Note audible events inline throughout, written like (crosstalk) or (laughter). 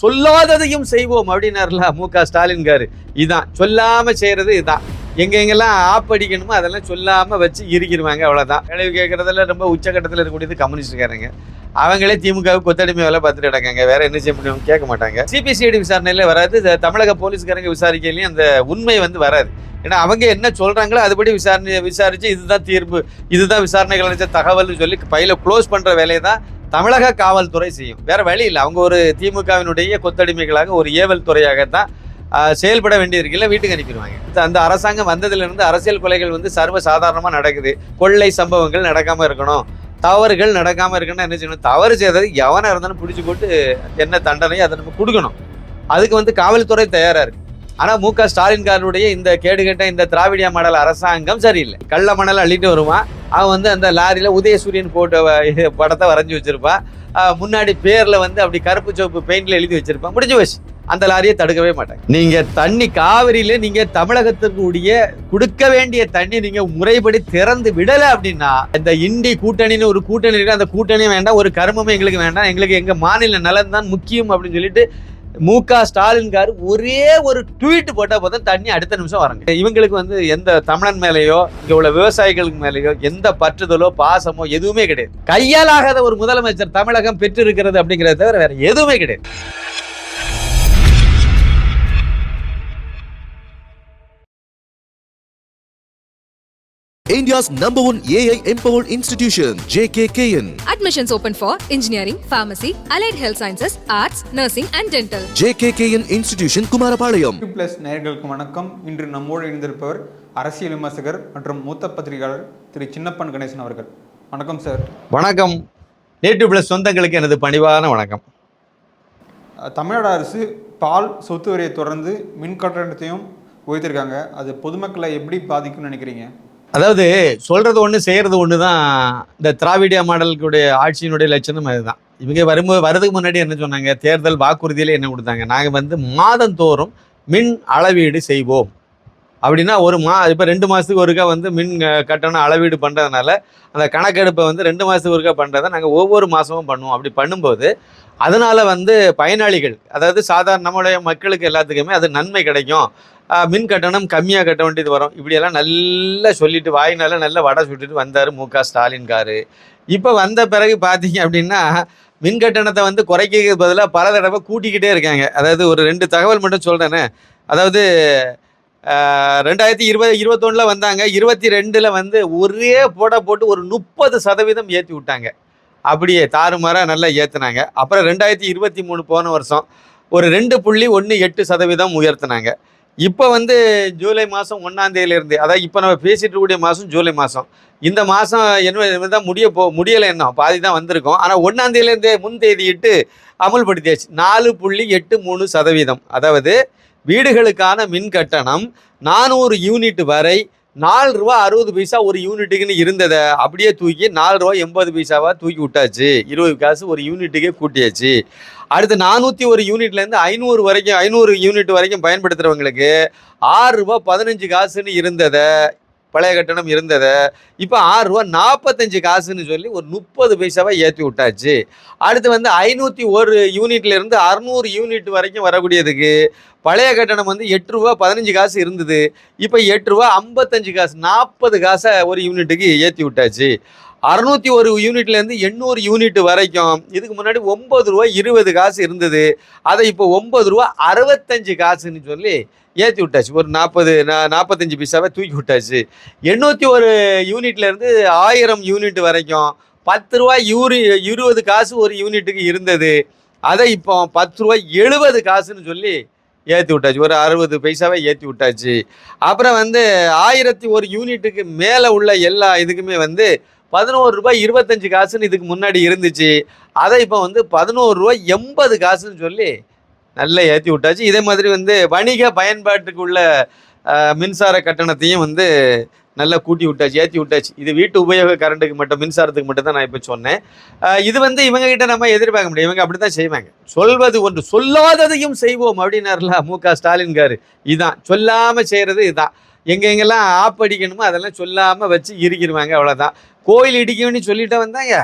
சொல்லாததையும் செய்வோம் அப்படின்னாருல மு க. ஸ்டாலின் காரு. இதுதான் சொல்லாம செய்யறது இதுதான் எங்க எங்கெல்லாம் ஆப் அடிக்கணுமோ அதெல்லாம் சொல்லாம வச்சு இருக்கிருவாங்க அவ்வளவுதான். கேள்வி கேட்கறதுல ரொம்ப உச்சகட்டத்தில் இருக்கக்கூடியது கம்யூனிஸ்ட்காரங்க அவங்களே திமுக கொத்தடிமை வேலை பார்த்துட்டு கிடக்காங்க. வேற என்ன செய்ய முடியும்? கேட்க மாட்டாங்க. சிபிசிஐடி விசாரணையில வராது. தமிழக போலீஸ்காரங்க விசாரிக்கையிலையும் அந்த உண்மை வந்து வராது. ஏன்னா அவங்க என்ன சொல்றாங்களோ அதுபடி விசாரணை விசாரிச்சு இதுதான் தீர்ப்பு. இதுதான் விசாரணைகள் நினைச்ச தகவல்னு சொல்லி பையில க்ளோஸ் பண்ற வேலையை தான் தமிழக காவல்துறை செய்யும். வேற வழி இல்லை. அவங்க ஒரு திமுகவினுடைய கொத்தடிமைகளாக ஒரு ஏவல் துறையாகத்தான் செயல்பட வேண்டியிருக்குல்ல வீட்டுக்கு அனுப்பிடுவாங்க. அந்த அரசாங்கம் வந்ததுலேருந்து அரசியல் கொலைகள் வந்து சர்வ சாதாரணமாக நடக்குது. கொள்ளை சம்பவங்கள் நடக்காமல் இருக்கணும். தவறுகள் நடக்காமல் இருக்குன்னா என்ன செய்யணும்? தவறு செய்தது எவனாக இருந்தாலும் பிடிச்சி போட்டு என்ன தண்டனையோ அதை நம்ம கொடுக்கணும். அதுக்கு வந்து காவல்துறை தயாராக இருக்குது ஆனால் மு க ஸ்டாலின் காரனுடைய இந்த கேடுகட்ட இந்த திராவிடியா மாடல் அரசாங்கம் சரியில்லை. கள்ள மணல் அள்ளிட்டு வருவான். அவன் வந்து அந்த லாரியில் உதயசூரியன் போட்ட படத்தை வரைஞ்சி வச்சிருப்பான் முன்னாடி பேரில் வந்து அப்படி கருப்பு சோப்பு பெயிண்டில் எழுதி வச்சுருப்பான் முடிஞ்சு வச்சு அந்த லாரியை தடுக்கவே மாட்டாங்க. நீங்கள் தண்ணி காவிரியில் நீங்கள் தமிழகத்துக்குடைய கொடுக்க வேண்டிய தண்ணி நீங்கள் முறைப்படி திறந்து விடலை அப்படின்னா இந்த இண்டி கூட்டணின்னு ஒரு கூட்டணி இருக்குது அந்த கூட்டணியும் வேண்டாம். ஒரு கருமமும் எங்களுக்கு வேண்டாம். எங்களுக்கு எங்கள் மாநில நலன் தான் முக்கியம் அப்படின்னு சொல்லிட்டு மு க ஸ்டாலின் கார் ஒரே ஒரு ட்வீட் போட்டா போதும் தண்ணி அடுத்த நிமிஷம் வரங்க. இவங்களுக்கு வந்து எந்த தமிழன் மேலேயோ இங்க உள்ள விவசாயிகளுக்கு மேலேயோ எந்த பற்றுதலோ பாசமோ எதுவுமே கிடையாது. கையால் ஆகாத ஒரு முதலமைச்சர் தமிழகம் பெற்று இருக்கிறது தவிர வேற எதுவுமே கிடையாது. India's number one AI empowered institution, JKKN. Admissions open for engineering, pharmacy, allied health sciences, arts, nursing, and dental. JKKN Institution, Kumarapalayam. Plus நேயர்களுக்கு வணக்கம். இன்று நம்மோடு இணைந்திருப்பவர் அரசியல் விமர்சகர் மற்றும் மூத்த பத்திரிகையாளர் திரு சின்னப்பன் கணேசன் அவர்கள். வணக்கம் சார் வணக்கம். நேற்று பிளஸ் சொந்தங்களுக்கு எனது பணிவான வணக்கம். அஹ், தமிழ்நாடு அரசு பால் சொத்து வரியை தொடர்ந்து மின் கட்டணத்தையும் உயர்த்திருக்காங்க. அது பொதுமக்களை எப்படி பாதிக்கும்னு நினைக்கிறீங்க? அதாவது சொல்கிறது ஒன்று செய்கிறது ஒன்று தான் இந்த திராவிடியா மாடலுக்குடைய ஆட்சியினுடைய லட்சணம் அதுதான். இவங்க வரும்போது வரதுக்கு முன்னாடி என்ன சொன்னாங்க? தேர்தல் வாக்குறுதியில் என்ன கொடுத்தாங்க? நாங்கள் வந்து மாதந்தோறும் மின் அளவீடு செய்வோம். அப்படின்னா ஒரு மா இப்போ ரெண்டு மாதத்துக்கு ஒருக்கா வந்து மின் கட்டணம் அளவீடு பண்ணுறதுனால அந்த கணக்கெடுப்பை வந்து ரெண்டு மாதத்துக்கு ஒருக்கா பண்ணுறதை நாங்கள் ஒவ்வொரு மாதமும் பண்ணுவோம். அப்படி பண்ணும்போது அதனால் வந்து பயனாளிகள் அதாவது சாதாரண நம்மளுடைய மக்களுக்கு எல்லாத்துக்குமே அது நன்மை கிடைக்கும். மின் கட்டணம் கம்மியாக கட்ட வேண்டியது வரும். இப்படியெல்லாம் நல்லா சொல்லிட்டு வாயினால நல்லா வடை சுட்டுட்டு வந்தார் மு. க. ஸ்டாலின் காரு. இப்போ வந்த பிறகு பார்த்தீங்க அப்படின்னா மின் கட்டணத்தை வந்து குறைக்கிறதுக்கு பதிலாக பல தடவை கூட்டிக்கிட்டே இருக்காங்க. அதாவது ஒரு ரெண்டு தகவல் மட்டும் சொல்கிறேனே அதாவது ரெண்டாயிரத்தி இருபது இருபத்தொன்னில் வந்தாங்க. இருபத்தி ரெண்டில் வந்து ஒரே போட போட்டு ஒரு முப்பது சதவீதம் ஏற்றி விட்டாங்க. அப்படியே தாறுமாறாக நல்லா ஏற்றுனாங்க அப்புறம் ரெண்டாயிரத்தி இருபத்தி மூணு போன வருஷம் ஒரு ரெண்டு புள்ளி ஒன்று எட்டு சதவீதம் உயர்த்தினாங்க. இப்போ வந்து ஜூலை மாதம் ஒன்றாந்தேதியிலேருந்து அதாவது இப்போ நம்ம பேசிகிட்டு இருக்கக்கூடிய மாதம் ஜூலை மாதம் இந்த மாதம் என்ன தான் முடிய போ முடியலை என்ன பாதி தான் வந்திருக்கோம். ஆனால் ஒன்றாந்தேதியிலேருந்தே முன்தேதியிட்டு அமுல்படுத்தியாச்சு. நாலு புள்ளி எட்டு மூணு சதவீதம். அதாவது வீடுகளுக்கான மின் கட்டணம் நானூறு யூனிட் வரை நாலு ரூபா அறுபது பைசா ஒரு யூனிட்டுக்குன்னு இருந்ததை அப்படியே தூக்கி நாலு ரூபா எண்பது பைசாவாக தூக்கி விட்டாச்சு. இருபது காசு ஒரு யூனிட்டுக்கே கூட்டியாச்சு. அடுத்து நானூற்றி ஒரு யூனிட்லேருந்து ஐநூறு வரைக்கும் ஐநூறு யூனிட் வரைக்கும் பயன்படுத்துகிறவங்களுக்கு ஆறுரூபா பதினஞ்சு காசுன்னு இருந்ததை பழைய கட்டணம் இருந்ததை இப்போ ஆறு ரூபா நாற்பத்தஞ்சு காசுன்னு சொல்லி ஒரு முப்பது பைசாவை ஏற்றி விட்டாச்சு. அடுத்து வந்து ஐநூற்றி ஒரு யூனிட்லேருந்து அறநூறு யூனிட் வரைக்கும் வரக்கூடியதுக்கு பழைய கட்டணம் வந்து எட்டு ரூபா பதினஞ்சு காசு இருந்தது. இப்போ எட்டு ரூபா ஐம்பத்தஞ்சு காசு நாற்பது காசை ஒரு யூனிட்டுக்கு ஏற்றி விட்டாச்சு. அறுநூத்தி ஒரு யூனிட்லேருந்து எண்ணூறு யூனிட் வரைக்கும். இதுக்கு முன்னாடி ஒம்பது ரூபா இருபது காசு இருந்தது. அதை இப்போ ஒம்பது ரூபா அறுபத்தஞ்சு காசுன்னு சொல்லி ஏற்றி விட்டாச்சு. ஒரு நாற்பது நாற்பத்தஞ்சு பைசாவை தூக்கி விட்டாச்சு. எண்ணூற்றி ஒரு யூனிட்லேருந்து ஆயிரம் யூனிட் வரைக்கும் பத்து ரூபா யூரி இருபது காசு ஒரு யூனிட்டுக்கு இருந்தது. அதை இப்போ பத்து ரூபா எழுபது காசுன்னு சொல்லி ஏற்றி விட்டாச்சு. ஒரு அறுபது பைசாவை ஏற்றி விட்டாச்சு. அப்புறம் வந்து ஆயிரத்தி ஒரு யூனிட்டுக்கு மேலே உள்ள எல்லா இதுக்குமே வந்து பதினோரு ரூபாய் இருபத்தஞ்சு காசுன்னு இதுக்கு முன்னாடி இருந்துச்சு. அதை இப்போ வந்து பதினோரு ரூபாய் எண்பது காசுன்னு சொல்லி நல்லா ஏற்றி விட்டாச்சு. இதே மாதிரி வந்து வணிக பயன்பாட்டுக்கு உள்ள மின்சார கட்டணத்தையும் வந்து நல்லா கூட்டி விட்டாச்சு ஏற்றி விட்டாச்சு. இது வீட்டு உபயோக கரண்ட்டுக்கு மட்டும் மின்சாரத்துக்கு மட்டும் தான் நான் இப்போ சொன்னேன். இது வந்து இவங்ககிட்ட நம்ம எதிர்பார்க்க முடியும். இவங்க அப்படி தான் செய்வாங்க. சொல்வது ஒன்று சொல்லாததையும் செய்வோம் அப்படின்னாருல மு க ஸ்டாலின் காரு இதுதான் சொல்லாமல் செய்கிறது இதுதான் எங்கெங்கெல்லாம் ஆப் அடிக்கணுமோ அதெல்லாம் சொல்லாமல் வச்சு இருக்கிருவாங்க அவ்வளோதான் கோயில் இடிக்கணும்னு சொல்லிட்டு வந்தாங்க.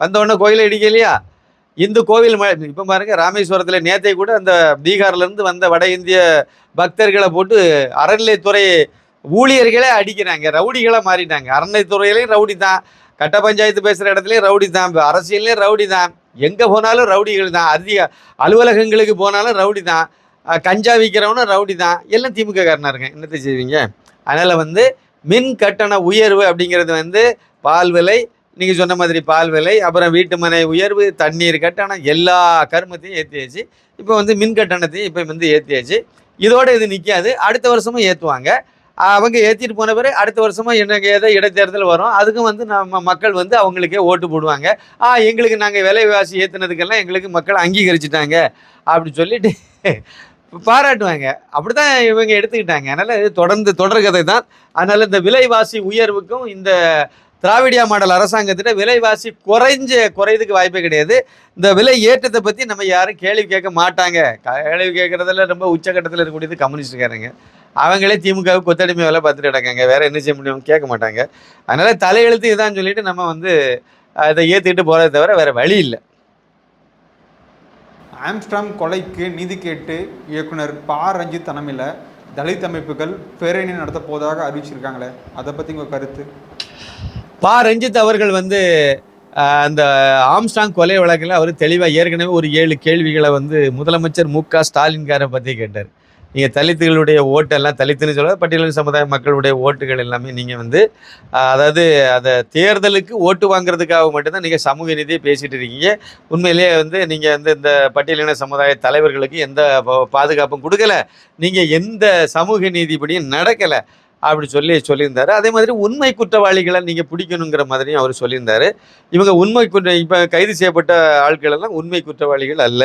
வந்த கோயிலை கோயில் இடிக்கலையா? இந்து கோவில் இப்போ பாருங்க ராமேஸ்வரத்தில் நேத்தை கூட அந்த பீகார்லேருந்து வந்த வட இந்திய பக்தர்களை போட்டு அறநிலைத்துறை ஊழியர்களே அடிக்கிறாங்க ரவுடிகளாக மாறிட்டாங்க. அறநிலைத்துறையிலையும் ரவுடி தான். கட்ட பஞ்சாயத்து பேசுகிற இடத்துலையும் ரவுடி தான். அரசியல்லையும் ரவுடி தான். எங்கே போனாலும் ரவுடிகள் தான். அதிக அலுவலகங்களுக்கு போனாலும் ரவுடி தான். கஞ்சா விற்கிறவனும் ரவுடி தான். எல்லாம் திமுக காரனாக இருக்கேன் என்னத்தை செய்வீங்க? அதனால் வந்து மின் கட்டண உயர்வு அப்படிங்கிறது வந்து பால் விலை நீங்கள் சொன்ன மாதிரி பால் விலை அப்புறம் வீட்டு மனை உயர்வு தண்ணீர் கட்டணம் எல்லா கருமத்தையும் ஏற்றியாச்சு இப்போ வந்து மின் கட்டணத்தையும் இப்போ வந்து ஏற்றியாச்சு இதோடு இது நிற்காது அடுத்த வருஷமும் ஏற்றுவாங்க அவங்க ஏற்றிட்டு போன பிறகு அடுத்த வருஷமாக எனக்கு ஏதோ இடைத்தேர்தல் வரும். அதுக்கும் வந்து நம்ம மக்கள் வந்து அவங்களுக்கே ஓட்டு போடுவாங்க. ஆ எங்களுக்கு நாங்கள் விலைவாசி ஏற்றுனதுக்கெல்லாம் எங்களுக்கு மக்கள் அங்கீகரிச்சிட்டாங்க. அப்படின்னு சொல்லிட்டு பாராட்டுவாங்க. அப்படிதான் இவங்க எடுத்துக்கிட்டாங்க. அதனால் இது தொடர்ந்து தொடர்கதை தான் அதனால் இந்த விலைவாசி உயர்வுக்கும் இந்த திராவிடியா மாடல் அரசாங்கத்திட்ட விலைவாசி குறைஞ்ச குறையதுக்கு வாய்ப்பே கிடையாது. இந்த விலை ஏற்றத்தை பற்றி நம்ம யாரும் கேள்வி கேட்க மாட்டாங்க. கேள்வி கேட்குறதுல ரொம்ப உச்சக்கட்டத்தில் இருக்கக்கூடியது கம்யூனிஸ்டுக்காரங்க. அவங்களே திமுக கொத்தடிமை வேலை பார்த்துட்டு கிடக்காங்க வேறு என்ன செய்ய முடியும் கேட்க மாட்டாங்க. அதனால் தலையெழுத்து இதான்னு சொல்லிட்டு நம்ம வந்து அதை ஏற்றிக்கிட்டு போகிறத தவிர வேறு வழி இல்லை. ஆம்ஸ்டாம் கொலைக்கு நீதி கேட்டு இயக்குனர் பா. ரஞ்சித் தலைமையில் தலித் அமைப்புகள் பேரணி நடத்த போவதாக அறிவிச்சிருக்காங்களே அதை பற்றி உங்கள் கருத்து? பா. ரஞ்சித் அவர்கள் வந்து அந்த ஆம்ஸ்டாங் கொலை வழக்கில் அவர் தெளிவாக ஏற்கனவே ஒரு ஏழு கேள்விகளை வந்து முதலமைச்சர் மு. க. ஸ்டாலின்காரை பற்றி கேட்டார். நீங்கள் தலித்துகளுடைய ஓட்டெல்லாம் தலித்துன்னு சொல்ல பட்டியலின சமுதாய மக்களுடைய ஓட்டுகள் எல்லாமே நீங்கள் வந்து அதாவது அதை தேர்தலுக்கு ஓட்டு வாங்குறதுக்காக மட்டும்தான் நீங்கள் சமூக நீதியை பேசிகிட்டு இருக்கீங்க. உண்மையிலேயே வந்து நீங்கள் வந்து இந்த பட்டியலின சமுதாய தலைவர்களுக்கு எந்த பாதுகாப்பும் கொடுக்கல. நீங்கள் எந்த சமூக நீதிப்படியும் நடக்கலை அப்படி சொல்லி சொல்லியிருந்தார். அதே மாதிரி உண்மை குற்றவாளிகளை நீங்கள் பிடிக்கணுங்கிற மாதிரியும் அவர் சொல்லியிருந்தார். இவங்க உண்மை குற்ற இப்போ கைது செய்யப்பட்ட ஆட்கள் எல்லாம் உண்மை குற்றவாளிகள் அல்ல.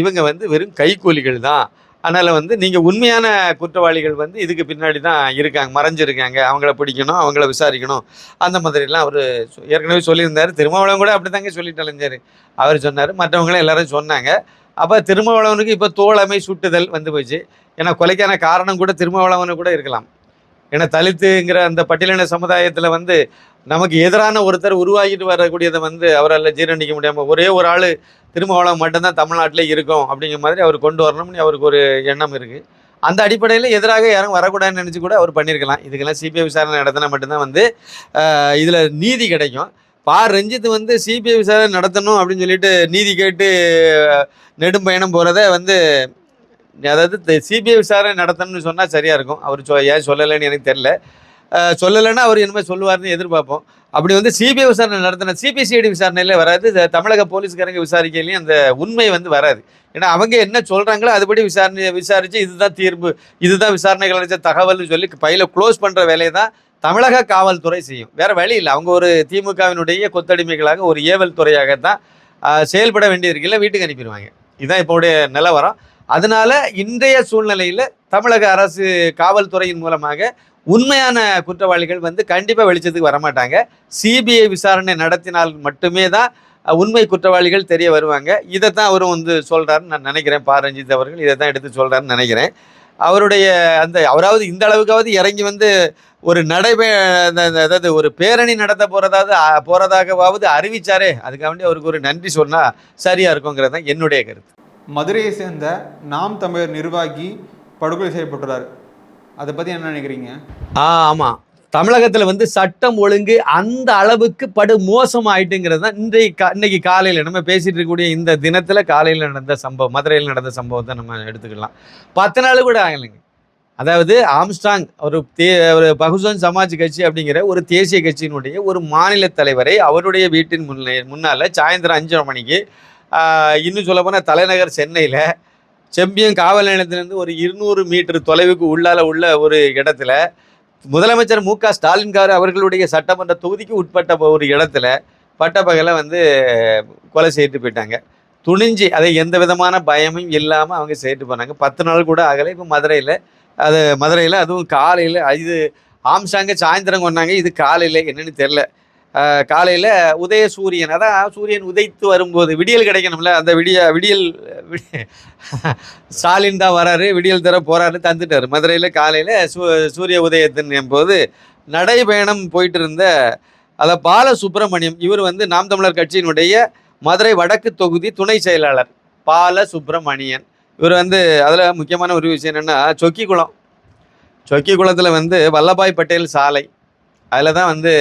இவங்க வந்து வெறும் கைக்கூலிகள் தான். அதனால் வந்து நீங்கள் உண்மையான குற்றவாளிகள் வந்து இதுக்கு பின்னாடி தான் இருக்காங்க மறைஞ்சிருக்காங்க. அவங்கள பிடிக்கணும் அவங்கள விசாரிக்கணும். அந்த மாதிரிலாம் அவர் ஏற்கனவே சொல்லியிருந்தார். திருமாவளவன் கூட அப்படி தாங்க சொல்லிட்டு அலைஞ்சார். அவர் சொன்னார். மற்றவங்களும் எல்லாரும் சொன்னாங்க. அப்போ திருமாவளவனுக்கு இப்போ தோழமை சுட்டுதல் வந்து போச்சு. ஏன்னா கொலைக்கான காரணம் கூட திருமாவளவனு கூட இருக்கலாம். ஏன்னா தலித்துங்கிற அந்த பட்டியலின சமுதாயத்தில் வந்து நமக்கு எதிரான ஒருத்தர் உருவாகிட்டு வரக்கூடியதை வந்து அவரால் ஜீரணிக்க முடியாமல் ஒரே ஒரு ஆள் திருமாவளவன் மட்டும்தான் தமிழ்நாட்டிலே இருக்கும் அப்படிங்கிற மாதிரி அவர் கொண்டு வரணும்னு அவருக்கு ஒரு எண்ணம் இருக்குது அந்த அடிப்படையில் எதிராக யாரும் வரக்கூடாதுன்னு நினச்சி கூட அவர் பண்ணியிருக்கலாம் இதுக்கெல்லாம் சிபிஐ விசாரணை நடத்தினா மட்டும்தான் வந்து இதில் நீதி கிடைக்கும். பா ரஞ்சித் வந்து சிபிஐ விசாரணை நடத்தணும் அப்படின்னு சொல்லிட்டு நீதி கேட்டு நெடும் பயணம் போகிறத வந்து அதாவது சிபிஐ விசாரணை நடத்தணும்னு சொன்னால் சரியாக இருக்கும். அவர் சொ ஏன் சொல்லலைன்னு எனக்கு தெரில சொல்லலைன்னா அவர் என்னமே சொல்லுவார்னு எதிர்பார்ப்போம். அப்படி வந்து சிபிஐ விசாரணை நடத்தின சிபிசிஐடி விசாரணையில் வராது. தமிழக போலீஸ்காரங்க விசாரிக்கையிலையும் அந்த உண்மை வந்து வராது. ஏன்னா அவங்க என்ன சொல்கிறாங்களோ அதுபடி விசாரணை விசாரித்து இதுதான் தீர்ப்பு இதுதான் விசாரணைகள் அளித்த தகவல்னு சொல்லி பையில க்ளோஸ் பண்ணுற வேலையை தான் தமிழக காவல்துறை செய்யும். வேற வழி இல்லை. அவங்க ஒரு திமுகவினுடைய கொத்தடிமைகளாக ஒரு ஏவல் துறையாகத்தான் தான் செயல்பட வேண்டியிருக்கில்ல வீட்டுக்கு அனுப்பிடுவாங்க. இதுதான் இப்போடைய நிலவரம். அதனால இன்றைய சூழ்நிலையில் தமிழக அரசு காவல்துறையின் மூலமாக உண்மையான குற்றவாளிகள் வந்து கண்டிப்பாக வெளிச்சத்துக்கு வரமாட்டாங்க. சிபிஐ விசாரணை நடத்தினால் மட்டுமே தான் உண்மை குற்றவாளிகள் தெரிய வருவாங்க. இதை தான் அவரும் வந்து சொல்கிறாருன்னு நான் நினைக்கிறேன். பா. ரஞ்சித் அவர்கள் இதை தான் எடுத்து சொல்கிறாருன்னு நினைக்கிறேன். அவருடைய அந்த அவராவது இந்த அளவுக்காவது இறங்கி வந்து ஒரு நடைபெ அதாவது ஒரு பேரணி நடத்த போகிறதாவது போகிறதாகவாவது அறிவிச்சாரே. அதுக்காக வேண்டி அவருக்கு ஒரு நன்றி சொன்னால் சரியாக இருக்குங்கிறது தான் என்னுடைய கருத்து. மதுரையை சேர்ந்த நாம் தமிழர் நிர்வாகி படுகொலை செய்யப்பட்டுள்ளார். அதை பற்றி என்ன நினைக்கிறீங்க? ஆ ஆமாம் தமிழகத்தில் வந்து சட்டம் ஒழுங்கு அந்த அளவுக்கு படு மோசமாயிட்டுங்கிறது தான் இன்றைக்கு கா இன்னைக்கு காலையில் நம்ம பேசிகிட்டு இருக்கக்கூடிய இந்த தினத்தில் காலையில் நடந்த சம்பவம் மதுரையில் நடந்த சம்பவத்தை நம்ம எடுத்துக்கலாம். பத்து நாள் கூட ஆகலைங்க. அதாவது ஆம்ஸ்டாங் ஒரு தே ஒரு பகுஜன் சமாஜ் கட்சி அப்படிங்கிற ஒரு தேசிய கட்சியினுடைய ஒரு மாநில தலைவரை அவருடைய வீட்டின் முன்னே முன்னால் சாயந்தரம் அஞ்சரை மணிக்கு இன்னும் சொல்லப்போனால் தலைநகர் சென்னையில் செம்பியம் காவல் நிலையத்திலிருந்து ஒரு இருநூறு மீட்டர் தொலைவுக்கு உள்ளால உள்ள ஒரு இடத்துல முதலமைச்சர் மு க ஸ்டாலின்கார் அவர்களுடைய சட்டமன்ற தொகுதிக்கு உட்பட்ட ஒரு இடத்துல பட்டப்பகலை வந்து கொலை செய்துட்டு போயிட்டாங்க. துணிஞ்சு அதை எந்த விதமான பயமும் இல்லாமல் அவங்க செய்துட்டு போனாங்க. பத்து நாள் கூட ஆகலை. இப்போ மதுரையில் அது மதுரையில் அதுவும் காலையில் இது ஆம்சாங்க சாயந்தரம் கொண்டாங்க இது காலையில் என்னென்னு தெரில காலையில் உதய சூரியன் அதான் சூரியன் உதைத்து வரும்போது விடியல் கிடைக்கணும்ல அந்த விடிய விடியல் (laughs) ஸ்டாலின் தான் வராரு விடியல் தர போகிறாரு தந்துட்டாரு. மதுரையில் காலையில் சூ சூரிய உதயத்தின் போது நடைபயணம் போயிட்டு இருந்த அதை பால சுப்பிரமணியம் இவர் வந்து நாம் தமிழர் கட்சியினுடைய மதுரை வடக்கு தொகுதி துணை செயலாளர் பால சுப்பிரமணியன் இவர் வந்து அதில் முக்கியமான ஒரு விஷயம் என்னென்னா சொக்கி குளம் சொக்கிக்குளத்தில் வந்து வல்லபாய் பட்டேல் சாலை. அதில் தான் வந்து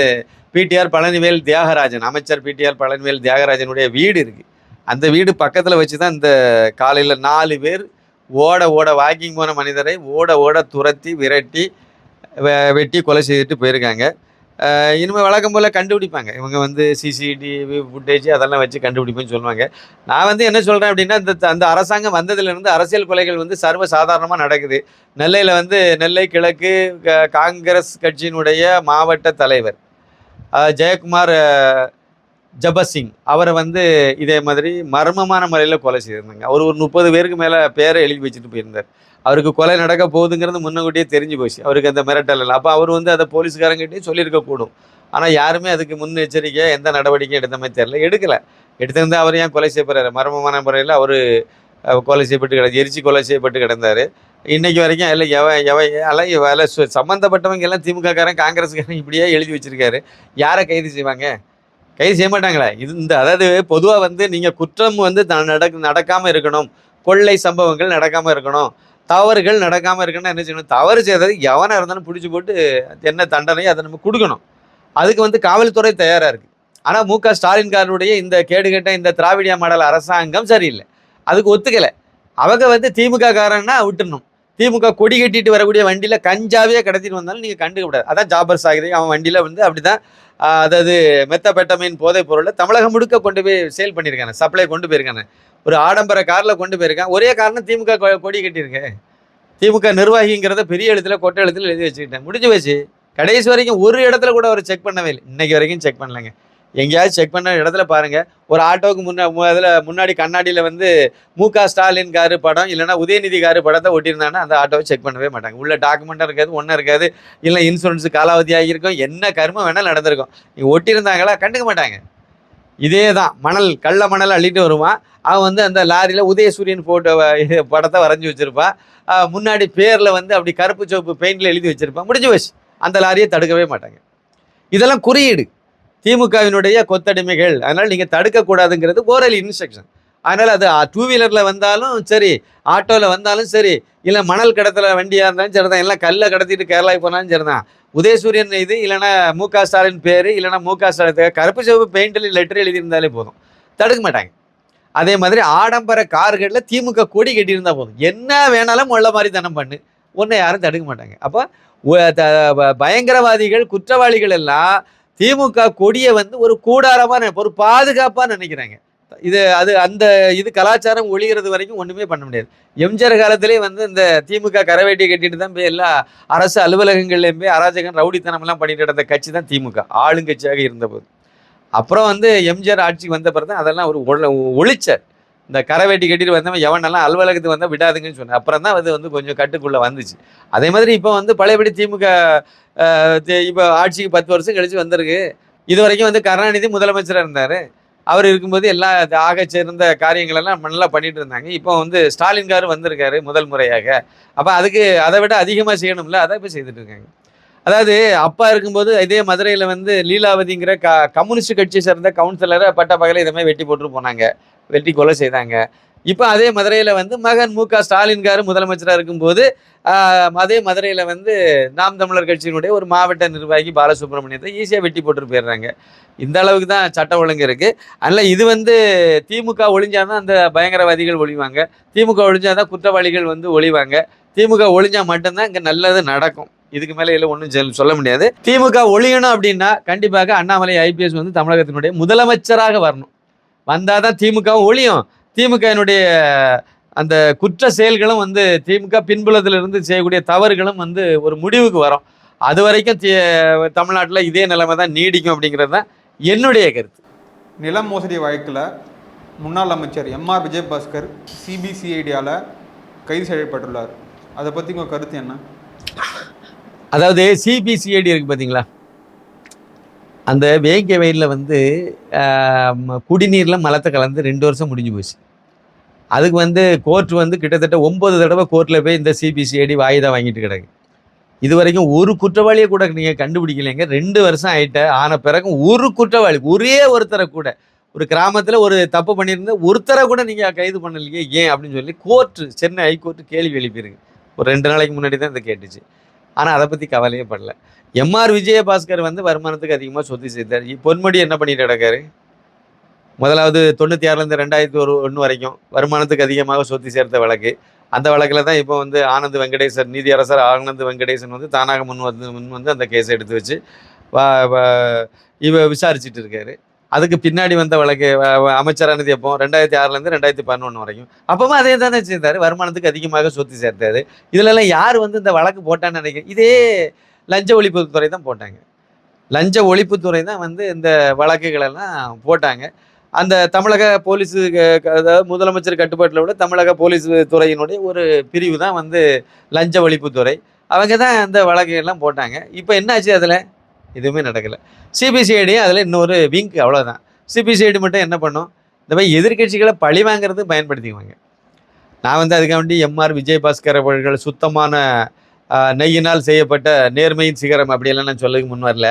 பிடிஆர் பழனிவேல் தியாகராஜன் அமைச்சர் பிடிஆர் பழனிவேல் தியாகராஜனுடைய வீடு இருக்குது அந்த வீடு பக்கத்தில் வச்சு தான் இந்த காலையில் நாலு பேர் ஓட ஓட வாக்கிங் போன மனிதரை ஓட ஓட துரத்தி விரட்டி வெ- வெட்டி கொலை செய்துட்டு போயிருக்காங்க. இனிமேல் வழக்கம் போல் கண்டுபிடிப்பாங்க. இவங்க வந்து சிசிடிவி ஃபுட்டேஜ் அதெல்லாம் வச்சு கண்டுபிடிப்பேன்னு சொல்லுவாங்க. நான் வந்து என்ன சொல்கிறேன் அப்படின்னா இந்த அந்த அரசாங்கம் வந்ததுலேருந்து அரசியல் கொலைகள் வந்து சர்வ சாதாரணமாக நடக்குது. நெல்லையில் வந்து நெல்லை கிழக்கு க- காங்கிரஸ் கட்சியினுடைய மாவட்ட தலைவர் ஜெயக்குமார் ஜபசிங் அவரை வந்து இதே மாதிரி மர்மமான முறையில் கொலை செய்திருந்தாங்க. அவர் ஒரு முப்பது பேருக்கு மேலே பேரை எழுதி வச்சுட்டு போயிருந்தார். அவருக்கு கொலை நடக்க போகுதுங்கிறது முன்னக்கூட்டியே தெரிஞ்சு போச்சு. அவருக்கு அந்த மிரட்டல் இல்லை. அப்போ அவர் வந்து அதை போலீஸ்காரங்கிட்டையும் சொல்லியிருக்க கூடும். ஆனால் யாருமே அதுக்கு முன்னெச்சரிக்கையாக எந்த நடவடிக்கையும் எடுத்த மாதிரி தெரியல. எடுக்கலை. எடுத்திருந்தால் அவர் ஏன் கொலை செய்யப்படுறாரு மர்மமான முறையில் அவர் கொலை செய்யப்பட்டு கிடந்தார். எரிச்சு கொலை செய்யப்பட்டு கிடந்தார். இன்றைக்கு வரைக்கும் இல்லை எவ எவ எல்லாம் வேலை சம்மந்தப்பட்டவங்க எல்லாம் திமுககாரன் காங்கிரஸ்காரன் இப்படியே எழுதி வச்சுருக்காரு. யாரை கைது செய்வாங்க? கைது செய்ய மாட்டாங்களே. இது இந்த அதாவது பொதுவாக வந்து நீங்கள் குற்றம் வந்து த- நடக்காமல் இருக்கணும். கொள்ளை சம்பவங்கள் நடக்காமல் இருக்கணும். தவறுகள் நடக்காமல் இருக்கணும்னா என்ன செய்யணும்? தவறு செய்தது எவனாக இருந்தாலும் பிடிச்சி போட்டு என்ன தண்டனையோ அதை நம்ம கொடுக்கணும். அதுக்கு வந்து காவல்துறை தயாராக இருக்குது ஆனால் மு க ஸ்டாலின்காரனுடைய இந்த கேடுகட்ட இந்த திராவிடியா மாடல் அரசாங்கம் சரியில்லை. அதுக்கு ஒத்துக்கலை. அவங்க வந்து திமுக காரன்னா விட்டுறணும். திமுக கொடி கட்டிட்டு வரக்கூடிய வண்டியில் கஞ்சாவே கடத்திட்டு வந்தாலும் நீங்கள் கண்டுக்க கூடாது. அதான் ஜாபர் சாகிரி அவன் வண்டியில் வந்து அப்படி தான் அதாவது மெத்தபெட்டமைன் போதைப் பொருளை தமிழகம் முழுக்க கொண்டு போய் சேல் பண்ணியிருக்காங்க சப்ளை கொண்டு போயிருக்காங்க ஒரு ஆடம்பர காரில் கொண்டு போயிருக்கேன். ஒரே காரணம் திமுக கொடி கட்டியிருக்கு. திமுக நிர்வாகிங்கிறத பெரிய எழுத்துல கொட்டை எழுத்துல எழுதி வச்சுக்கிட்டேன். முடிஞ்சு வச்சு கடைசி வரைக்கும் ஒரு இடத்துல கூட அவர் செக் பண்ணவே இல்லை. இன்னைக்கு வரைக்கும் செக் பண்ணலைங்க. எங்கேயாவது செக் பண்ண இடத்துல பாருங்க. ஒரு ஆட்டோவுக்கு முன்னா அதில் முன்னாடி கண்ணாடியில் வந்து மு க ஸ்டாலின் காரு படம் இல்லைன்னா உதயநிதி காரு படத்தை ஒட்டியிருந்தாங்கன்னா அந்த ஆட்டோவை செக் பண்ணவே மாட்டாங்க. உள்ள டாக்குமெண்ட்டாக இருக்காது ஒன்றும் இருக்காது இல்லை இன்சூரன்ஸ் காலாவதி ஆகியிருக்கும். என்ன கருமம் வேணாலும் நடந்திருக்கும். நீங்க ஒட்டியிருந்தாங்களா? கண்டுக்க மாட்டாங்க. இதே தான் மணல் கள்ள மணல் அள்ளிட்டு வருவான். அவன் வந்து அந்த லாரியில் உதயசூரியன் போட்டோ படத்தை வரைஞ்சி வச்சுருப்பான். முன்னாடி பேரில் வந்து அப்படி கருப்பு சோப்பு பெயிண்டில் எழுதி வச்சுருப்பான். முடிஞ்சு வச்சு அந்த லாரியை தடுக்கவே மாட்டாங்க. இதெல்லாம் குறியீடு. திமுகவினுடைய கொத்தடிமைகள். அதனால் நீங்கள் தடுக்கக்கூடாதுங்கிறது ஓரல் இன்ஸ்ட்ரக்ஷன் அதனால் அது டூ வீலரில் வந்தாலும் சரி ஆட்டோவில் வந்தாலும் சரி இல்லை மணல் கடத்தல வண்டியாக இருந்தாலும் சரி தான் எல்லாம் கல்லை கடத்திட்டு கேரளாவுக்கு போனாலும் சரி தான். உதயசூரியன் இது இல்லைன்னா மு க ஸ்டாலின் பேர் இல்லைன்னா மு க ஸ்டாலின் கருப்பு சிவப்பு பெயிண்டில் லெட்டர் எழுதியிருந்தாலே போதும். தடுக்க மாட்டாங்க. அதே மாதிரி ஆடம்பர கார்களில் திமுக கொடி கட்டியிருந்தா போதும். என்ன வேணாலும் உள்ள மாதிரி தனம் பண்ணு. ஒன்றை யாரும் தடுக்க மாட்டாங்க. அப்போ த- பயங்கரவாதிகள் குற்றவாளிகள் எல்லாம் திமுக கொடியை வந்து ஒரு கூடாரமாக ஒரு பாதுகாப்பாக நினைக்கிறாங்க. இது அது அந்த இது கலாச்சாரம் ஒழிகிறது வரைக்கும் ஒன்றுமே பண்ண முடியாது. எம்ஜிஆர் காலத்திலே வந்து இந்த திமுக கரவேட்டியை கட்டிட்டு தான் போய் எல்லா அரசு அலுவலகங்கள்லேயும் போய் அராஜகம் ரவுடித்தனம்லாம் பண்ணிட்டு இருந்த கட்சி தான் திமுக. ஆளுங்கட்சியாக இருந்தபோது அப்புறம் வந்து எம்ஜிஆர் ஆட்சிக்கு வந்த பிறகு தான் அதெல்லாம் ஒரு ஒழ ஒழிச்சார் இந்த கரவேட்டி கட்டிட்டு வந்தவன் எவனெல்லாம் அலுவலகத்துக்கு வந்தால் விடாதுங்கன்னு சொன்னேன். அப்புறம் தான் அது வந்து கொஞ்சம் கட்டுக்குள்ளே வந்துச்சு. அதே மாதிரி இப்போ வந்து பழையபடி திமுக இப்போ ஆட்சிக்கு பத்து வருஷம் கழித்து வந்திருக்கு. இது வரைக்கும் வந்து கருணாநிதி முதலமைச்சராக இருந்தார். அவர் இருக்கும்போது எல்லா ஆக சேர்ந்த காரியங்களெல்லாம் நல்லா பண்ணிட்டு இருந்தாங்க. இப்போ வந்து ஸ்டாலின் காரு வந்திருக்காரு முதல் முறையாக. அப்போ அதுக்கு அதை விட அதிகமாக செய்யணும்ல அதை இப்போ செய்துட்டு இருக்காங்க. அதாவது அப்பா இருக்கும்போது இதே மதுரையில் வந்து லீலாவதிங்கிற க கம்யூனிஸ்ட் கட்சியை சேர்ந்த கவுன்சிலரை பட்ட பகல இதை மாதிரி வெட்டி போட்டு போனாங்க. வெட்டி கொலை செய்தாங்க. இப்போ அதே மதுரையில் வந்து மகன் மு க ஸ்டாலின்காரு முதலமைச்சராக இருக்கும்போது அதே மதுரையில் வந்து நாம் தமிழர் கட்சியினுடைய ஒரு மாவட்ட நிர்வாகி பாலசுப்ரமணியத்தை ஈஸியாக வெட்டி போட்டுட்டு போயிடுறாங்க. இந்த அளவுக்கு தான் சட்ட ஒழுங்கு இருக்குது அதனால் இது வந்து திமுக ஒழிஞ்சாதான் அந்த பயங்கரவாதிகள் ஒழிவாங்க. திமுக ஒழிஞ்சாதான் குற்றவாளிகள் வந்து ஒழிவாங்க. திமுக ஒழிஞ்சால் மட்டும்தான் இங்கே நல்லது நடக்கும். இதுக்கு மேலே இல்லை ஒன்றும் சொல்ல முடியாது. திமுக ஒழியணும் அப்படின்னா கண்டிப்பாக அண்ணாமலை ஐபிஎஸ் வந்து தமிழகத்தினுடைய முதலமைச்சராக வரணும். வந்தால் தான் திமுகவும் ஒழியும். திமுகவினுடைய அந்த குற்ற செயல்களும் வந்து திமுக பின்புலத்தில் இருந்து செய்யக்கூடிய தவறுகளும் வந்து ஒரு முடிவுக்கு வரும். அது வரைக்கும் தி தமிழ்நாட்டில் இதே நிலைமை தான் நீடிக்கும் அப்படிங்கிறது தான் என்னுடைய கருத்து. நிலம் மோசடி வழக்கில் முன்னாள் அமைச்சர் எம்ஆர் விஜயபாஸ்கர் சிபிசிஐடியால் கைது செய்யப்பட்டுள்ளார். அதை பற்றி உங்கள் கருத்து என்ன? அதாவது சிபிசிஐடி இருக்கு பார்த்தீங்களா அந்த வேங்கிய வயலில் வந்து குடிநீரில் மலத்தை கலந்து ரெண்டு வருஷம் முடிஞ்சு போச்சு. அதுக்கு வந்து கோர்ட் வந்து கிட்டத்தட்ட ஒம்பது தடவை கோர்ட்டில் போய் இந்த சிபிசிஐடி வாயுதா வாங்கிட்டு கிடக்கு. இது வரைக்கும் ஒரு குற்றவாளியை கூட நீங்கள் கண்டுபிடிக்கலைங்க. ரெண்டு வருஷம் ஆகிட்ட ஆன பிறகு ஒரு குற்றவாளி ஒரே ஒருத்தரை கூட ஒரு கிராமத்தில் ஒரு தப்பு பண்ணியிருந்த ஒருத்தரை கூட நீங்கள் கைது பண்ணலையே ஏன் அப்படின்னு சொல்லி கோர்ட்டு சென்னை ஹைகோர்ட்டு கேள்வி எழுப்பியிருக்கு. ஒரு ரெண்டு நாளைக்கு முன்னாடி தான் இதை கேட்டுச்சு. ஆனால் அதை பற்றி கவலையே படல. எம்ஆர் விஜயபாஸ்கர் வந்து வருமானத்துக்கு அதிகமாக சொத்து சேர்த்தார். பொன்முடி என்ன பண்ணிட்டு கிடக்காரு முதலாவது தொண்ணூற்றி ஆறுலேருந்து ரெண்டாயிரத்தி ஒரு ஒன்று வரைக்கும் வருமானத்துக்கு அதிகமாக சொத்து சேர்த்த வழக்கு. அந்த வழக்கில் தான் இப்போ வந்து ஆனந்த் வெங்கடேசன் நீதியரசர் ஆனந்த் வெங்கடேசன் வந்து தானாக முன் வந்து முன் வந்து அந்த கேஸை எடுத்து வச்சு இவ விசாரிச்சுட்டு இருக்காரு. அதுக்கு பின்னாடி வந்த வழக்கு அமைச்சரானது எப்போ ரெண்டாயிரத்தி ஆறுலேருந்து ரெண்டாயிரத்தி பதினொன்று வரைக்கும். அப்பவும் அதே தானே செய்தார். வருமானத்துக்கு அதிகமாக சொத்து சேர்த்தாரு. இதுலலாம் யார் வந்து இந்த வழக்கு போட்டான்னு நினைக்கிறேன் இதே லஞ்ச ஒழிப்புத்துறை தான் போட்டாங்க. லஞ்ச ஒழிப்புத்துறை தான் வந்து இந்த வழக்குகளெல்லாம் போட்டாங்க. அந்த தமிழக போலீஸ் க- அதாவது முதலமைச்சர் கட்டுப்பாட்டில் உள்ள தமிழக போலீஸ் துறையினுடைய ஒரு பிரிவு தான் வந்து லஞ்ச ஒழிப்புத்துறை. அவங்க தான் அந்த வழக்குகள்லாம் போட்டாங்க. இப்போ என்னாச்சு அதில்? எதுவுமே நடக்கலை. சிபிசிஐடியும் அதில் இன்னொரு விங்க் அவ்வளோதான் சிபிசிஐடி மட்டும் என்ன பண்ணும்? இந்த மாதிரி எதிர்க்கட்சிகளை பழி வாங்கிறது பயன்படுத்திக்குவாங்க. நான் வந்து அதுக்காண்டி எம்ஆர் விஜய் பாஸ்கர் அவர்கள் சுத்தமான நெய்யினால் செய்யப்பட்ட நேர்மையின் சிகரம் அப்படியெல்லாம் நான் சொல்லதுக்கு முன் வரல.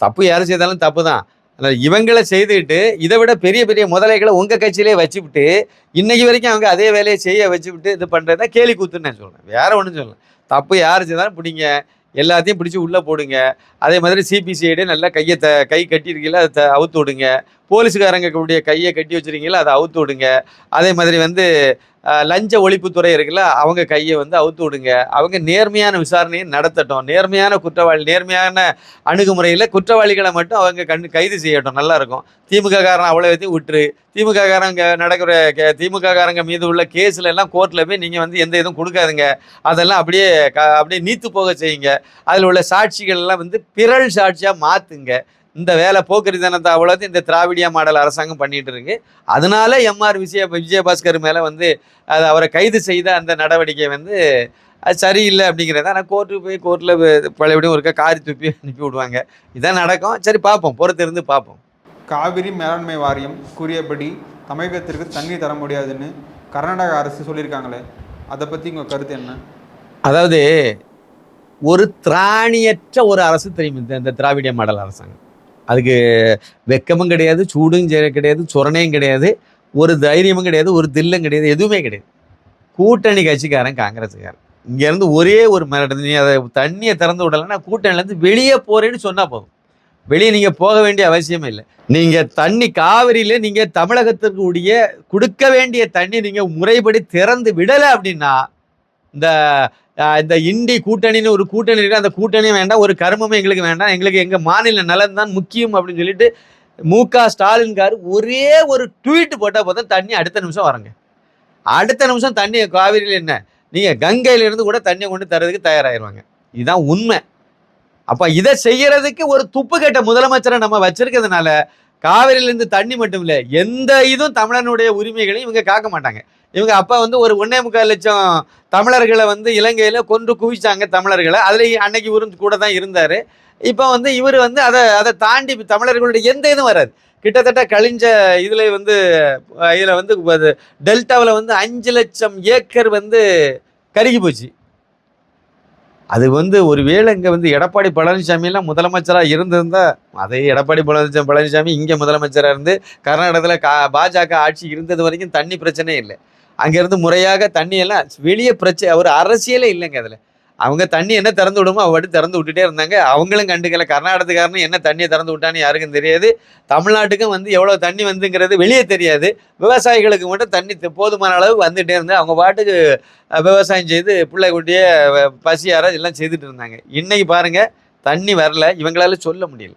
தப்பு யார் செய்தாலும் தப்பு தான் அதனால் இவங்களை செய்துட்டு இதை விட பெரிய பெரிய முதலைகளை உங்கள் கட்சியிலே வச்சுவிட்டு இன்னைக்கு வரைக்கும் அவங்க அதே வேலையை செய்ய வச்சுவிட்டு இது பண்ணுறது தான் கேலி கூத்துன்னு நான் சொல்கிறேன் வேற ஒன்றும் சொல்லலை. தப்பு யார் செய்தாலும் பிடிங்க. எல்லாத்தையும் பிடிச்சி உள்ளே போடுங்க. அதே மாதிரி சிபிசிஐடி நல்லா கையை த கை கட்டியிருக்கீங்களா அதை அவுத்து விடுங்க. போலீஸுக்காரங்க கூடிய கையை கட்டி வச்சுருக்கீங்களா அதை அவுத்து விடுங்க. அதே மாதிரி வந்து லஞ்ச ஒழிப்புத்துறை இருக்குல்ல அவங்க கையை வந்து அவுத்து விடுங்க. அவங்க நேர்மையான விசாரணையை நடத்தட்டும். நேர்மையான குற்றவாளி நேர்மையான அணுகுமுறையில் குற்றவாளிகளை மட்டும் அவங்க கண் கைது செய்யட்டும். நல்லாயிருக்கும் திமுககாரன் திமுக காரன் அவ்வளோத்தையும் விட்டுரு. திமுக காரங்க நடக்கிற கே- திமுக காரங்க மீது உள்ள கேஸில் எல்லாம் கோர்ட்டில் போய் நீங்கள் வந்து எந்த இதுவும் கொடுக்காதுங்க. அதெல்லாம் அப்படியே க அப்படியே நீத்து போக செய்யுங்க. அதில் உள்ள சாட்சிகள் எல்லாம் வந்து பிறல் சாட்சியாக மாற்றுங்க இந்த வேலை போக்குரிதனத்தை அவ்வளோத்தையும் இந்த திராவிடியா மாடல் அரசாங்கம் பண்ணிட்டு இருக்கு. அதனால எம்ஆர் விஜய விஜயபாஸ்கர் மேலே வந்து அது அவரை கைது செய்த அந்த நடவடிக்கை வந்து அது சரியில்லை அப்படிங்கிறத ஆனால் கோர்ட்டுக்கு போய் கோர்ட்டில் பழையபடியும் ஒருக்கா காரி துப்பி அனுப்பி விடுவாங்க. இதான் நடக்கும். சரி பார்ப்போம். பொறுத்து இருந்து பார்ப்போம். காவிரி மேலாண்மை வாரியம் கூறியபடி தமிழகத்திற்கு தண்ணீர் தர முடியாதுன்னு கர்நாடக அரசு சொல்லியிருக்காங்களே அதை பற்றி உங்கள் கருத்து என்ன? அதாவது ஒரு திராணியற்ற ஒரு அரசு தெரியும் இந்த இந்த திராவிடிய மாடல் அரசாங்கம்? அதுக்கு வெக்கமும் கிடையாது சூடும் கிடையாது சுரணையும் கிடையாது ஒரு தைரியமும் கிடையாது ஒரு தில்லும் கிடையாது எதுவுமே கிடையாது. கூட்டணி கட்சிக்காரன் காங்கிரஸுக்காரன் இங்கேருந்து ஒரே ஒரு மிரட்டு. நீ அதை தண்ணியை திறந்து விடலைன்னா கூட்டணியிலேருந்து வெளியே போகிறேன்னு சொன்னால் போதும். வெளியே நீங்கள் போக வேண்டிய அவசியமே இல்லை. நீங்கள் தண்ணி காவிரியில் நீங்கள் தமிழகத்திற்கு உடைய கொடுக்க வேண்டிய தண்ணி நீங்கள் முறைப்படி திறந்து விடலை அப்படின்னா இந்த இந்த இண்டி கூட்டணின்னு ஒரு கூட்டணி இருக்குது அந்த கூட்டணியும் வேண்டாம். ஒரு கருமமே எங்களுக்கு வேண்டாம். எங்களுக்கு எங்கள் மாநில நலன் தான் முக்கியம் அப்படின்னு சொல்லிட்டு மு க ஸ்டாலின்கார் ஒரே ஒரு ட்வீட் போட்டால் போதும் தண்ணி அடுத்த நிமிஷம் வரங்க. அடுத்த நிமிஷம் தண்ணி காவிரியில் என்ன? நீங்கள் கங்கையிலேருந்து கூட தண்ணியை கொண்டு தரதுக்கு தயாராகிடுவாங்க இதுதான் உண்மை. அப்போ இதை செய்யறதுக்கு ஒரு துப்பு கேட்ட முதலமைச்சரை நம்ம வச்சிருக்கிறதுனால காவிரியிலேருந்து தண்ணி மட்டும் இல்லை எந்த இதுவும் தமிழனுடைய உரிமைகளையும் இவங்க காக்க மாட்டாங்க. இவங்க அப்போ வந்து ஒரு ஒன்னே முக்கால் லட்சம் தமிழர்களை வந்து இலங்கையில் கொன்று குவிச்சாங்க தமிழர்களை. அதில் அன்னைக்கு இவரும் கூட தான் இருந்தார். இப்போ வந்து இவர் வந்து அதை அதை தாண்டி தமிழர்களுடைய எந்த இதுவும் வராது. கிட்டத்தட்ட கழிஞ்ச இதில் வந்து இதில் வந்து டெல்டாவில் வந்து அஞ்சு லட்சம் ஏக்கர் வந்து கருகி போச்சு. அது வந்து ஒரு வேளை இங்கே வந்து எடப்பாடி பழனிசாமிலாம் முதலமைச்சராக இருந்திருந்தா அதே எடப்பாடி பழனிசாமி பழனிசாமி இங்கே முதலமைச்சராக இருந்து கர்நாடகத்தில் கா பாஜக ஆட்சி இருந்தது வரைக்கும் தண்ணி பிரச்சனையே இல்லை. அங்கேருந்து முறையாக தண்ணி எல்லாம் வெளியே பிரச்சனை ஒரு அரசியலே இல்லைங்க அதில். அவங்க தண்ணி என்ன திறந்து விடுமோ அவட்டு திறந்து விட்டுட்டே இருந்தாங்க. அவங்களும் கண்டுக்கல. கர்நாடகத்துக்காரனும் என்ன தண்ணியை திறந்து விட்டான்னு யாருக்கும் தெரியாது. தமிழ்நாட்டுக்கும் வந்து எவ்வளோ தண்ணி வந்துங்கிறது வெளியே தெரியாது. விவசாயிகளுக்கு மட்டும் தண்ணி போதுமான அளவு வந்துகிட்டே இருந்து அவங்க பாட்டுக்கு விவசாயம் செய்து பிள்ளை குட்டியே வ- பசியார எல்லாம் செய்துட்டு இருந்தாங்க. இன்றைக்கி பாருங்க தண்ணி வரல. இவங்களால சொல்ல முடியல.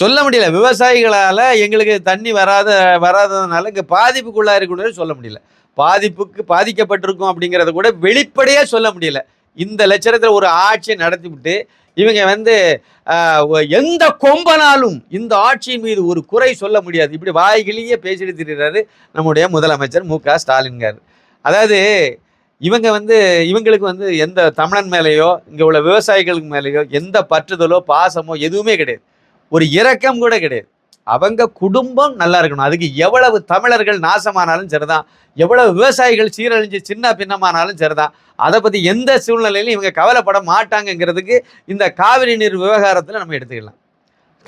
சொல்ல முடியல. விவசாயிகளால் எங்களுக்கு தண்ணி வராத வராததுனால இங்கே பாதிப்புக்குள்ளாக இருக்கக்கூடாது சொல்ல முடியல. பாதிப்புக்கு பாதிக்கப்பட்டிருக்கோம் அப்படிங்கிறத கூட வெளிப்படையாக சொல்ல முடியல. இந்த லட்சணத்தில் ஒரு ஆட்சியை நடத்திவிட்டு இவங்க வந்து எந்த கொம்பனாலும் இந்த ஆட்சியின் மீது ஒரு குறை சொல்ல முடியாது. இப்படி வாய்கிலேயே பேசிட்டு திரிகிறாரு நம்முடைய முதலமைச்சர் மு. க. ஸ்டாலின்கார் அதாவது இவங்க வந்து இவங்களுக்கு வந்து எந்த தமிழன் மேலேயோ இங்கே உள்ள விவசாயிகளுக்கு மேலேயோ எந்த பற்றுதலோ பாசமோ எதுவுமே கிடையாது. ஒரு இரக்கம் கூட கிடையாது. அவங்க குடும்பம் நல்லா இருக்கணும். அதுக்கு எவ்வளவு தமிழர்கள் நாசமானாலும் சரிதான். எவ்வளவு விவசாயிகள் சீரழிஞ்சு சின்ன பின்னமானாலும் சரிதான். அதை பற்றி எந்த சூழ்நிலையிலும் இவங்க கவலைப்பட மாட்டாங்கங்கிறதுக்கு இந்த காவிரி நீர் விவகாரத்தில் நம்ம எடுத்துக்கலாம்.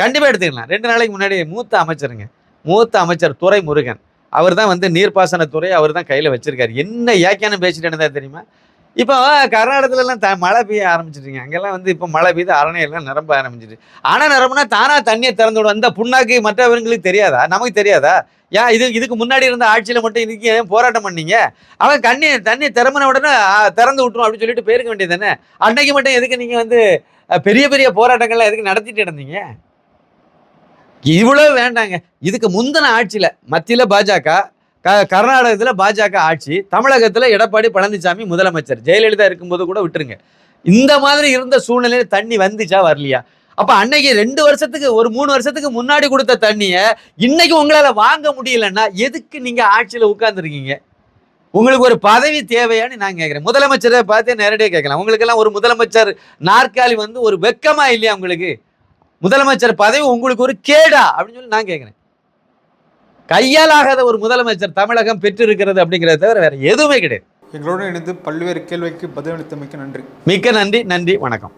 கண்டிப்பாக எடுத்துக்கலாம். ரெண்டு நாளைக்கு முன்னாடி மூத்த அமைச்சருங்க. மூத்த அமைச்சர் துறை முருகன் அவர் தான் வந்து நீர்ப்பாசனத்துறை அவர் தான் கையில் வச்சுருக்காரு. என்ன ஏக்கியானம் பேசிட்டு என்னதா தெரியுமா? இப்போ கர்நாடகத்துலலாம் த மழை பெய்ய ஆரம்பிச்சிட்டீங்க. அங்கெல்லாம் வந்து இப்போ மழை பெய்து அரணையெல்லாம் நிரம்ப ஆரம்பிச்சிட்டு. அணை நிரம்புனா தானாக தண்ணியை திறந்து விடும். அந்த புண்ணாக்கு மற்றவர்களுக்கு தெரியாதா? நமக்கு தெரியாதா? ஏன் இது இதுக்கு முன்னாடி இருந்த ஆட்சியில் மட்டும் இதுக்கு ஏன் போராட்டம் பண்ணீங்க? அவன் கண்ணி தண்ணி திறம்பின உடனே திறந்து விட்டுரும் அப்படின்னு சொல்லிட்டு போயிருக்க வேண்டியது தானே அன்னைக்கு மட்டும் எதுக்கு நீங்கள் வந்து பெரிய பெரிய போராட்டங்கள்லாம் எதுக்கு நடத்திட்டு இருந்தீங்க? இவ்வளோ வேண்டாங்க. இதுக்கு முந்தின ஆட்சியில் மத்தியில் பாஜக கர்நாடகத்தில் பாஜக ஆட்சி தமிழகத்தில் எடப்பாடி பழனிசாமி முதலமைச்சர். ஜெயலலிதா இருக்கும்போது கூட விட்டுருங்க. இந்த மாதிரி இருந்த சூழ்நிலையில் தண்ணி வந்துச்சா வரலையா? அப்போ அன்னைக்கு ரெண்டு வருஷத்துக்கு ஒரு மூணு வருஷத்துக்கு முன்னாடி கொடுத்த தண்ணியை இன்னைக்கு உங்களால் வாங்க முடியலன்னா எதுக்கு நீங்கள் ஆட்சியில் உட்காந்துருக்கீங்க உங்களுக்கு ஒரு பதவி தேவையான்னு நான் கேட்குறேன் முதலமைச்சரை பார்த்து நேரடியாக கேட்கலாம். உங்களுக்கெல்லாம் ஒரு முதலமைச்சர் நாற்காலி வந்து ஒரு வெக்கமாக இல்லையா உங்களுக்கு? முதலமைச்சர் பதவி உங்களுக்கு ஒரு கேடா அப்படின்னு சொல்லி நான் கேட்குறேன் கையால் ஆகாத ஒரு முதலமைச்சர் தமிழகம் பெற்றிருக்கிறது அப்படிங்கிறத தவிர வேற எதுவுமே கிடையாது. எங்களோடு இணைந்து பல்வேறு கேள்விக்கு பதிலளித்தமைக்கு நன்றி. மிக்க நன்றி நன்றி வணக்கம்.